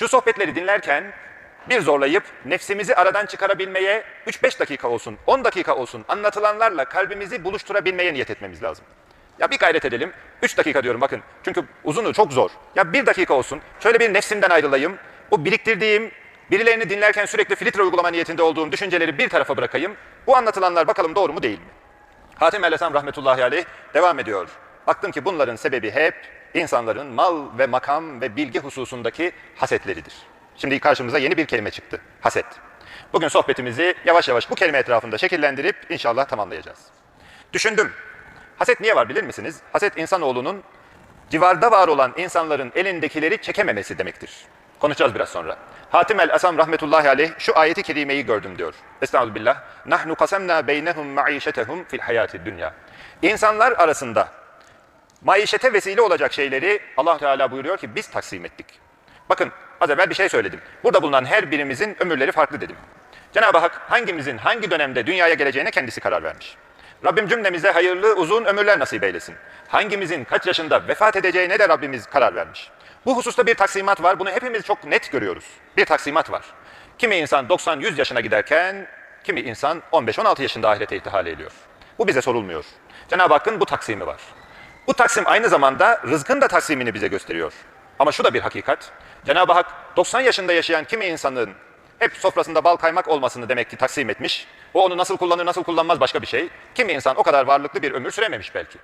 Şu sohbetleri dinlerken bir zorlayıp nefsimizi aradan çıkarabilmeye 3-5 dakika olsun, 10 dakika olsun anlatılanlarla kalbimizi buluşturabilmeye niyet etmemiz lazım. Ya bir gayret edelim. 3 dakika diyorum bakın. Çünkü uzunu çok zor. Ya bir dakika olsun. Şöyle bir nefsimden ayrılayım. O biriktirdiğim, birilerini dinlerken sürekli filtre uygulama niyetinde olduğum düşünceleri bir tarafa bırakayım. Bu anlatılanlar bakalım doğru mu değil mi? Hatim el-Esam rahmetullahi aleyh devam ediyor. Baktım ki bunların sebebi hep insanların mal ve makam ve bilgi hususundaki hasetleridir. Şimdi karşımıza yeni bir kelime çıktı. Haset. Bugün sohbetimizi yavaş yavaş bu kelime etrafında şekillendirip inşallah tamamlayacağız. Düşündüm. Haset niye var bilir misiniz? Haset insanoğlunun civarda var olan insanların elindekileri çekememesi demektir. Konuşacağız biraz sonra. Hatim el-Asam rahmetullahi aleyh şu ayeti kerimeyi gördüm diyor. Estağfirullah. Nahnu kasemna beynehum maişetehum fil hayati dünya. İnsanlar arasında maişete vesile olacak şeyleri Allah Teala buyuruyor ki biz taksim ettik. Bakın az evvel bir şey söyledim. Burada bulunan her birimizin ömürleri farklı dedim. Cenab-ı Hak hangimizin hangi dönemde dünyaya geleceğine kendisi karar vermiş. Rabbim cümlemize hayırlı uzun ömürler nasip eylesin. Hangimizin kaç yaşında vefat edeceğine de Rabbimiz karar vermiş. Bu hususta bir taksimat var. Bunu hepimiz çok net görüyoruz. Bir taksimat var. Kimi insan 90-100 yaşına giderken kimi insan 15-16 yaşında ahirete irtihal ediyor. Bu bize sorulmuyor. Cenab-ı Hakk'ın bu taksimi var. Bu taksim aynı zamanda rızkın da taksimini bize gösteriyor. Ama şu da bir hakikat. Cenab-ı Hak 90 yaşında yaşayan kimi insanın hep sofrasında bal kaymak olmasını demek ki taksim etmiş. O onu nasıl kullanır nasıl kullanmaz başka bir şey. Kimi insan o kadar varlıklı bir ömür sürememiş belki.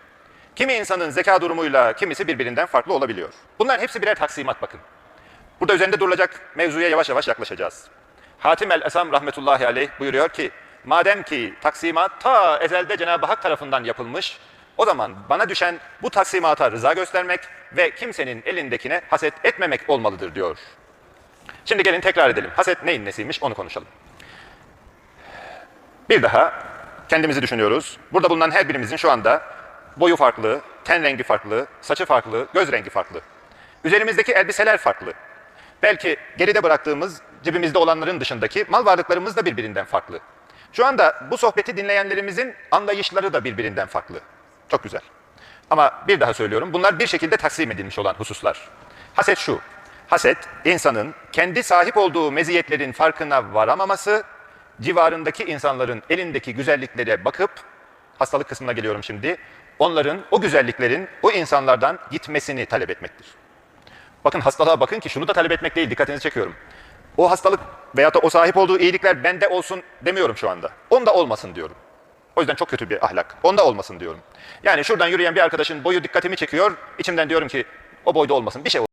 Kimi insanın zeka durumuyla kimisi birbirinden farklı olabiliyor. Bunlar hepsi birer taksimat bakın. Burada üzerinde durulacak mevzuya yavaş yavaş yaklaşacağız. Hatim el-Esam rahmetullahi aleyh buyuruyor ki, madem ki taksimat ta ezelde Cenab-ı Hak tarafından yapılmış, o zaman bana düşen bu taksimata rıza göstermek ve kimsenin elindekine haset etmemek olmalıdır diyor. Şimdi gelin tekrar edelim. Haset neyin nesiymiş onu konuşalım. Bir daha kendimizi düşünüyoruz. Burada bulunan her birimizin şu anda boyu farklı, ten rengi farklı, saçı farklı, göz rengi farklı. Üzerimizdeki elbiseler farklı. Belki geride bıraktığımız cebimizde olanların dışındaki mal varlıklarımız da birbirinden farklı. Şu anda bu sohbeti dinleyenlerimizin anlayışları da birbirinden farklı. Çok güzel. Ama bir daha söylüyorum bunlar bir şekilde taksim edilmiş olan hususlar. Haset şu. Haset insanın kendi sahip olduğu meziyetlerin farkına varamaması, civarındaki insanların elindeki güzelliklere bakıp hastalık kısmına geliyorum şimdi. Onların o güzelliklerin o insanlardan gitmesini talep etmektir. Bakın hastalığa bakın ki şunu da talep etmek değil dikkatinizi çekiyorum. O hastalık veyahut da o sahip olduğu iyilikler bende olsun demiyorum şu anda. Onda olmasın diyorum. O yüzden çok kötü bir ahlak. Onda olmasın diyorum. Yani şuradan yürüyen bir arkadaşın boyu dikkatimi çekiyor. İçimden diyorum ki o boyda olmasın. Bir şey